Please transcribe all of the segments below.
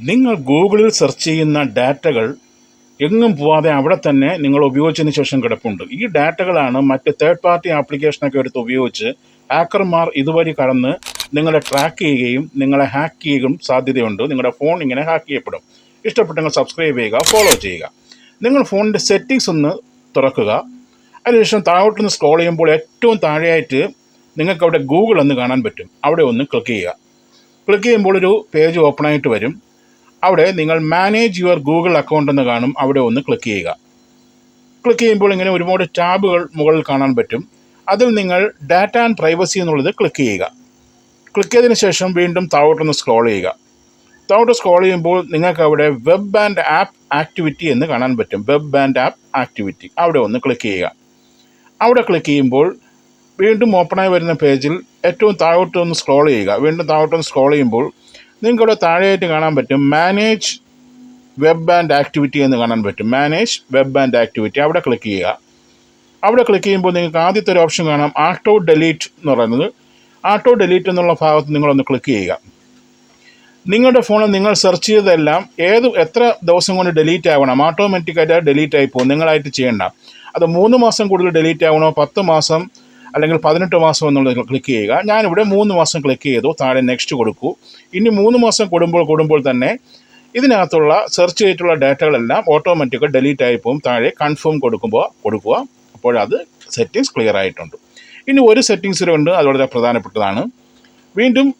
നിങ്ങൾ ഗൂഗിളിൽ സെർച്ച് ചെയ്യുന്ന ഡാറ്റകൾ എങ്ങും പോവാതെ അവിടെ തന്നെ നിങ്ങൾ ഉപയോഗിച്ചതിന് ശേഷം കിടപ്പുണ്ട്. ഈ ഡാറ്റകളാണ് മറ്റ് തേർഡ് പാർട്ടി ആപ്ലിക്കേഷനൊക്കെ എടുത്ത് ഉപയോഗിച്ച് ഹാക്കർമാർ ഇതുവഴി കടന്ന് നിങ്ങളെ ട്രാക്ക് ചെയ്യുകയും നിങ്ങളെ ഹാക്ക് ചെയ്യുകയും സാധ്യതയുണ്ട്. നിങ്ങളുടെ ഫോൺ ഇങ്ങനെ ഹാക്ക് ചെയ്യപ്പെടും. ഇഷ്ടപ്പെട്ടെങ്കിൽ സബ്സ്ക്രൈബ് ചെയ്യുക ഫോളോ ചെയ്യുക. നിങ്ങൾ ഫോണിന്റെ സെറ്റിങ്സ് ഒന്ന് തുറക്കുക. അതിനുശേഷം താഴോട്ട് നിന്ന് സ്ക്രോൾ ചെയ്യുമ്പോൾ ഏറ്റവും താഴെയായിട്ട് നിങ്ങൾക്ക് അവിടെ ഗൂഗിൾ എന്ന് കാണാൻ പറ്റും. അവിടെ ഒന്ന് ക്ലിക്ക് ചെയ്യുക. ക്ലിക്ക് ചെയ്യുമ്പോൾ ഒരു പേജ് ഓപ്പൺ ആയിട്ട് വരും. അവിടെ നിങ്ങൾ മാനേജ് യുവർ ഗൂഗിൾ അക്കൗണ്ട് എന്ന് കാണും. അവിടെ ഒന്ന് ക്ലിക്ക് ചെയ്യുക. ക്ലിക്ക് ചെയ്യുമ്പോൾ ഇങ്ങനെ ഒരുപാട് ടാബുകൾ മുകളിൽ കാണാൻ പറ്റും. അതിൽ നിങ്ങൾ ഡാറ്റ ആൻഡ് പ്രൈവസി എന്നുള്ളത് ക്ലിക്ക് ചെയ്യുക. ക്ലിക്ക് ചെയ്തതിന് ശേഷം വീണ്ടും താഴോട്ടൊന്ന് സ്ക്രോൾ ചെയ്യുക. താഴോട്ട് സ്ക്രോൾ ചെയ്യുമ്പോൾ നിങ്ങൾക്ക് അവിടെ വെബ് ആൻഡ് ആപ്പ് ആക്ടിവിറ്റി എന്ന് കാണാൻ പറ്റും. വെബ് ആൻഡ് ആപ്പ് ആക്ടിവിറ്റി അവിടെ ഒന്ന് ക്ലിക്ക് ചെയ്യുക. അവിടെ ക്ലിക്ക് ചെയ്യുമ്പോൾ വീണ്ടും ഓപ്പണായി വരുന്ന പേജിൽ ഏറ്റവും താഴോട്ട് ഒന്ന് സ്ക്രോൾ ചെയ്യുക. വീണ്ടും താഴോട്ടൊന്ന് സ്ക്രോൾ ചെയ്യുമ്പോൾ നിങ്ങൾക്ക് അവിടെ താഴെയായിട്ട് കാണാൻ പറ്റും മാനേജ് വെബ് ആൻഡ് ആക്ടിവിറ്റി എന്ന് കാണാൻ പറ്റും. മാനേജ് വെബ് ആൻഡ് ആക്ടിവിറ്റി അവിടെ ക്ലിക്ക് ചെയ്യുക. അവിടെ ക്ലിക്ക് ചെയ്യുമ്പോൾ നിങ്ങൾക്ക് ആദ്യത്തെ ഒരു ഓപ്ഷൻ കാണാം. ആട്ടോ ഡെലീറ്റ് എന്ന് പറയുന്നത്. ആട്ടോ ഡെലീറ്റ് എന്നുള്ള ഭാഗത്ത് നിങ്ങളൊന്ന് ക്ലിക്ക് ചെയ്യുക. നിങ്ങളുടെ ഫോണിൽ നിങ്ങൾ സെർച്ച് ചെയ്തതെല്ലാം ഏത് എത്ര ദിവസം കൊണ്ട് ഡിലീറ്റ് ആവണം? ഓട്ടോമാറ്റിക്കായിട്ട് ഡിലീറ്റ് ആയി പോകും. നിങ്ങളായിട്ട് ചെയ്യേണ്ട. അത് മൂന്ന് മാസം കൂടുതൽ ഡിലീറ്റ് ആവണോ? പത്ത് മാസം അല്ലെങ്കിൽ പതിനെട്ട് മാസം എന്നുള്ളത് ക്ലിക്ക് ചെയ്യുക. ഞാനിവിടെ മൂന്ന് മാസം ക്ലിക്ക് ചെയ്തു. താഴെ നെക്സ്റ്റ് കൊടുക്കൂ. ഇനി മൂന്ന് മാസം കൂടുമ്പോൾ കൂടുമ്പോൾ തന്നെ ഇതിനകത്തുള്ള സെർച്ച് ചെയ്തിട്ടുള്ള ഡാറ്റകളെല്ലാം ഓട്ടോമാറ്റിക്കായി ഡെലീറ്റ് ആയി പോകും. താഴെ കൺഫേം കൊടുക്കുമ്പോൾ കൊടുക്കുക. അപ്പോഴത് സെറ്റിങ്സ് ക്ലിയർ ആയിട്ടുണ്ട്. ഇനി ഒരു സെറ്റിങ്സ് ഉണ്ട്. അത് വളരെ പ്രധാനപ്പെട്ടതാണ്. വീണ്ടും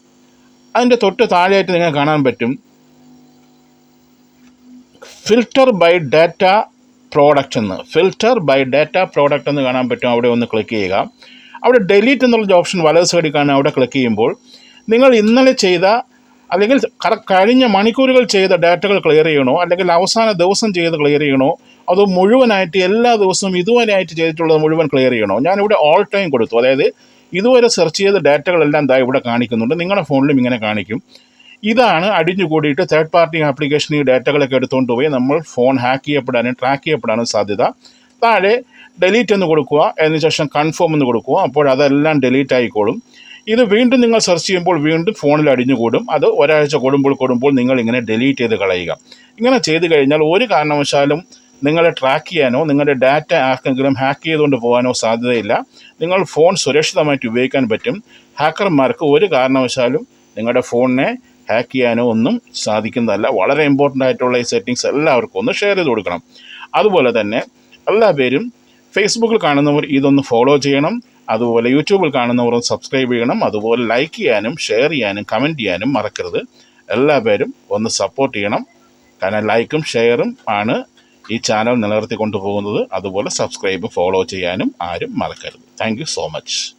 അതിന്റെ തൊട്ട് താഴെയായിട്ട് നിങ്ങൾക്ക് കാണാൻ പറ്റും. ഫിൽറ്റർ ബൈ ഡാറ്റ പ്രോഡക്റ്റ് എന്ന്. ഫിൽറ്റർ ബൈ ഡാറ്റ പ്രോഡക്റ്റ് എന്ന് കാണാൻ പറ്റും. അവിടെ ഒന്ന് ക്ലിക്ക് ചെയ്യുക. അവിടെ ഡെലീറ്റ് എന്നുള്ള ഓപ്ഷൻ വലത് സൈഡിൽ കാണാൻ അവിടെ ക്ലിക്ക് ചെയ്യുമ്പോൾ നിങ്ങൾ ഇന്നലെ ചെയ്ത അല്ലെങ്കിൽ കഴിഞ്ഞ മണിക്കൂറുകൾ ചെയ്ത ഡാറ്റകൾ ക്ലിയർ ചെയ്യണോ? അല്ലെങ്കിൽ അവസാന ദിവസം ചെയ്ത് ക്ലിയർ ചെയ്യണോ? അതോ മുഴുവനായിട്ട് എല്ലാ ദിവസവും ഇതുവരെയായിട്ട് ചെയ്തിട്ടുള്ളത് മുഴുവൻ ക്ലിയർ ചെയ്യണോ? ഞാനിവിടെ ഓൾ ടൈം കൊടുത്തു. അതായത് ഇതുവരെ സെർച്ച് ചെയ്ത ഡാറ്റകളെല്ലാം ദാ ഇവിടെ കാണിക്കുന്നുണ്ട്. നിങ്ങളുടെ ഫോണിലും ഇങ്ങനെ കാണിക്കും. ഇതാണ് അടിഞ്ഞു കൂടിയിട്ട് തേർഡ് പാർട്ടി ആപ്ലിക്കേഷൻ ഈ ഡാറ്റകളൊക്കെ എടുത്തുകൊണ്ട് പോയി നമ്മൾ ഫോൺ ഹാക്ക് ചെയ്യപ്പെടാനും ട്രാക്ക് ചെയ്യപ്പെടാനും സാധ്യത. താഴെ ഡെലീറ്റ് എന്ന് കൊടുക്കുക അതിനുശേഷം കൺഫേം എന്ന് കൊടുക്കുക അപ്പോൾ അതെല്ലാം ഡെലീറ്റ് ആയിക്കോളും. ഇത് വീണ്ടും നിങ്ങൾ സെർച്ച് ചെയ്യുമ്പോൾ വീണ്ടും ഫോണിൽ അടിഞ്ഞുകൂടും. അത് ഒരാഴ്ച കൂടുമ്പോൾ കൂടുമ്പോൾ നിങ്ങൾ ഇങ്ങനെ ഡെലീറ്റ് ചെയ്ത് കളയുക. ഇങ്ങനെ ചെയ്ത് കഴിഞ്ഞാൽ ഒരു കാരണവശാലും നിങ്ങളെ ട്രാക്ക് ചെയ്യാനോ നിങ്ങളുടെ ഡാറ്റ ആർക്കെങ്കിലും ഹാക്ക് ചെയ്തുകൊണ്ട് പോകാനോ സാധ്യതയില്ല. നിങ്ങൾ ഫോൺ സുരക്ഷിതമായിട്ട് ഉപയോഗിക്കാൻ പറ്റും. ഹാക്കർമാർക്ക് ഒരു കാരണവശാലും നിങ്ങളുടെ ഫോണിനെ ഹാക്ക് ചെയ്യാനോ ഒന്നും സാധിക്കുന്നതല്ല. വളരെ ഇമ്പോർട്ടന്റ് ആയിട്ടുള്ള ഈ സെറ്റിങ്സ് എല്ലാവർക്കും ഒന്ന് ഷെയർ ചെയ്ത് കൊടുക്കണം. അതുപോലെ തന്നെ എല്ലാ പേരും ഫേസ്ബുക്കിൽ കാണുന്നവർ ഇതൊന്ന് ഫോളോ ചെയ്യണം. അതുപോലെ യൂട്യൂബിൽ കാണുന്നവർ സബ്സ്ക്രൈബ് ചെയ്യണം. അതുപോലെ ലൈക്ക് ചെയ്യാനും ഷെയർ ചെയ്യാനും കമന്റ് ചെയ്യാനും മറക്കരുത്. എല്ലാ പേരും ഒന്ന് സപ്പോർട്ട് ചെയ്യണം. കാരണം ലൈക്കും ഷെയറും ആണ് ഈ ചാനൽ നിലനിർത്തി കൊണ്ടുപോകുന്നത്. അതുപോലെ സബ്സ്ക്രൈബ് ഫോളോ ചെയ്യാനും ആരും മറക്കരുത്. Thank so much.